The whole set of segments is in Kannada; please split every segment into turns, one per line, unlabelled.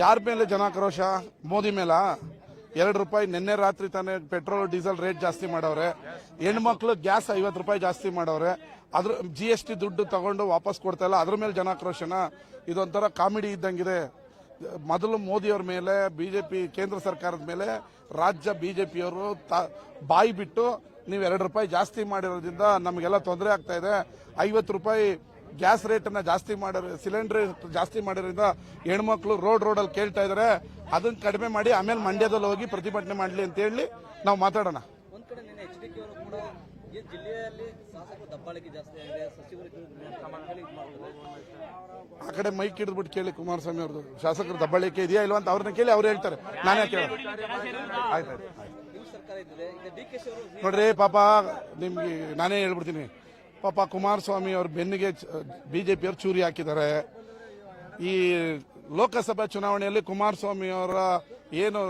ಯಾರ ಮೇಲೆ ಜನಾಕ್ರೋಶ? ಮೋದಿ ಮೇಲ? ಎರಡು ರೂಪಾಯಿ ನಿನ್ನೆ ರಾತ್ರಿ ತಾನೇ ಪೆಟ್ರೋಲ್, ಡೀಸೆಲ್ ರೇಟ್ ಜಾಸ್ತಿ ಮಾಡವ್ರೆ. ಹೆಣ್ಮಕ್ಳು ಗ್ಯಾಸ್ ಐವತ್ತು ರೂಪಾಯಿ ಜಾಸ್ತಿ ಮಾಡವ್ರೆ. ಅದ್ರ ಜಿ ಎಸ್ ಟಿ ದುಡ್ಡು ತಗೊಂಡು ವಾಪಸ್ ಕೊಡ್ತಾ ಇಲ್ಲ. ಅದ್ರ ಮೇಲೆ ಜನಾಕ್ರೋಶನ? ಇದೊಂಥರ ಕಾಮಿಡಿ ಇದ್ದಂಗಿದೆ. ಮೊದಲು ಮೋದಿಯವ್ರ ಮೇಲೆ, ಬಿಜೆಪಿ, ಕೇಂದ್ರ ಸರ್ಕಾರದ ಮೇಲೆ, ರಾಜ್ಯ ಬಿಜೆಪಿಯವರು ಬಾಯಿ ಬಿಟ್ಟು ನೀವು ಎರಡು ರೂಪಾಯಿ ಜಾಸ್ತಿ ಮಾಡಿರೋದ್ರಿಂದ ನಮಗೆಲ್ಲ ತೊಂದರೆ ಆಗ್ತಾ ಇದೆ. ಐವತ್ತು ರೂಪಾಯಿ ಗ್ಯಾಸ್ ರೇಟನ್ನು ಜಾಸ್ತಿ ಮಾಡೋರು ಸಿಲಿಂಡರ್ ಜಾಸ್ತಿ ಮಾಡಿರೋದ್ರಿಂದ ಹೆಣ್ಮಕ್ಳು ರೋಡ್ ರೋಡಲ್ಲಿ ಕೇಳ್ತಾ ಇದಾರೆ. ಅದನ್ನ ಕಡಿಮೆ ಮಾಡಿ ಆಮೇಲೆ ಮಂಡ್ಯದಲ್ಲಿ ಹೋಗಿ ಪ್ರತಿಭಟನೆ ಮಾಡಲಿ ಅಂತ ಹೇಳಿ ನಾವು ಮಾತಾಡೋಣ. ಆ ಕಡೆ ಮೈಕ್ ಹಿಡಿದ್ಬಿಟ್ಟು ಕೇಳಿ ಕುಮಾರಸ್ವಾಮಿ ಅವ್ರದ್ದು. ಶಾಸಕರು ದಬ್ಬಾಳಿಕೆ ಇದೆಯಾ ಇಲ್ವಾ ಅಂತ ಅವ್ರನ್ನ ಕೇಳಿ ಅವ್ರು ಹೇಳ್ತಾರೆ. ನಾನೇ ಕೇಳ ನೋಡ್ರಿ ಪಾಪ ನಿಮ್ಗೆ ನಾನೇ ಹೇಳ್ಬಿಡ್ತೀನಿ. ಪಾಪ ಕುಮಾರಸ್ವಾಮಿ ಅವ್ರ ಬೆನ್ನಿಗೆ ಬಿಜೆಪಿಯವರು ಚೂರಿ ಹಾಕಿದ್ದಾರೆ. ಈ ಲೋಕಸಭಾ ಚುನಾವಣೆಯಲ್ಲಿ ಕುಮಾರಸ್ವಾಮಿ ಅವರ ಏನು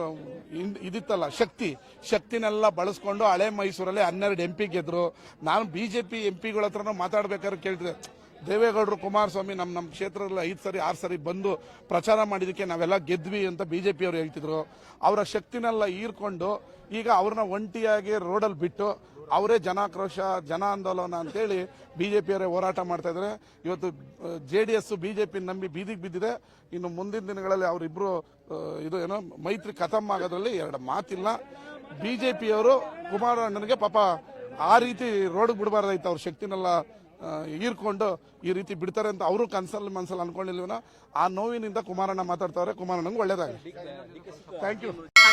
ಇದಿತ್ತಲ್ಲ, ಶಕ್ತಿ, ಶಕ್ತಿನೆಲ್ಲ ಬಳಸ್ಕೊಂಡು ಹಳೆ ಮೈಸೂರಲ್ಲಿ ಹನ್ನೆರಡು ಎಂ ಪಿ ಗೆದ್ರು. ನಾನು ಬಿಜೆಪಿ ಎಂ ಪಿಗಳ ಹತ್ರನೂ ಮಾತಾಡ್ಬೇಕಾದ್ರೆ ಕೇಳ್ತಿದ್ದೆ, ದೇವೇಗೌಡರು, ಕುಮಾರಸ್ವಾಮಿ ನಮ್ಮ ನಮ್ಮ ಕ್ಷೇತ್ರದಲ್ಲಿ ಐದು ಸರಿ, ಆರು ಸರಿ ಬಂದು ಪ್ರಚಾರ ಮಾಡಿದ್ದಕ್ಕೆ ನಾವೆಲ್ಲ ಗೆದ್ವಿ ಅಂತ ಬಿಜೆಪಿ ಅವರು ಹೇಳ್ತಿದ್ರು. ಅವರ ಶಕ್ತಿನೆಲ್ಲ ಹೀರ್ಕೊಂಡು ಈಗ ಅವ್ರನ್ನ ಒಂಟಿಯಾಗಿ ರೋಡಲ್ಲಿ ಬಿಟ್ಟು ಅವರೇ ಜನಾಕ್ರೋಶ ಜನ ಆಂದೋಲನ ಅಂತೇಳಿ ಬಿಜೆಪಿಯವರೇ ಹೋರಾಟ ಮಾಡ್ತಾ ಇದ್ದಾರೆ. ಇವತ್ತು ಜೆ ಡಿ ಎಸ್ ಬಿಜೆಪಿ ನಂಬಿ ಬೀದಿಗೆ ಬಿದ್ದಿದೆ. ಇನ್ನು ಮುಂದಿನ ದಿನಗಳಲ್ಲಿ ಅವರಿಬ್ಬರು ಇದು ಏನೋ ಮೈತ್ರಿ ಖತಮ್ ಆಗೋದ್ರಲ್ಲಿ ಎರಡು ಮಾತಿಲ್ಲ. ಬಿಜೆಪಿಯವರು ಕುಮಾರಣ್ಣನಿಗೆ ಪಾಪ ಆ ರೀತಿ ರೋಡ್ ಬಿಡಬಾರ್ದಾಯ್ತು. ಅವ್ರ ಶಕ್ತಿನೆಲ್ಲ ಹೀರ್ಕೊಂಡು ಈ ರೀತಿ ಬಿಡ್ತಾರೆ ಅಂತ ಅವರು ಕನ್ಸಲ್ಲಿ ಮನ್ಸಲ್ಲಿ ಅನ್ಕೊಂಡಿಲ್ವನ, ಆ ನೋವಿನಿಂದ ಕುಮಾರಣ್ಣ ಮಾತಾಡ್ತಾವ್ರೆ. ಕುಮಾರಣ್ಣಂಗೆ ಒಳ್ಳೇದಾಗಲಿ. Thank you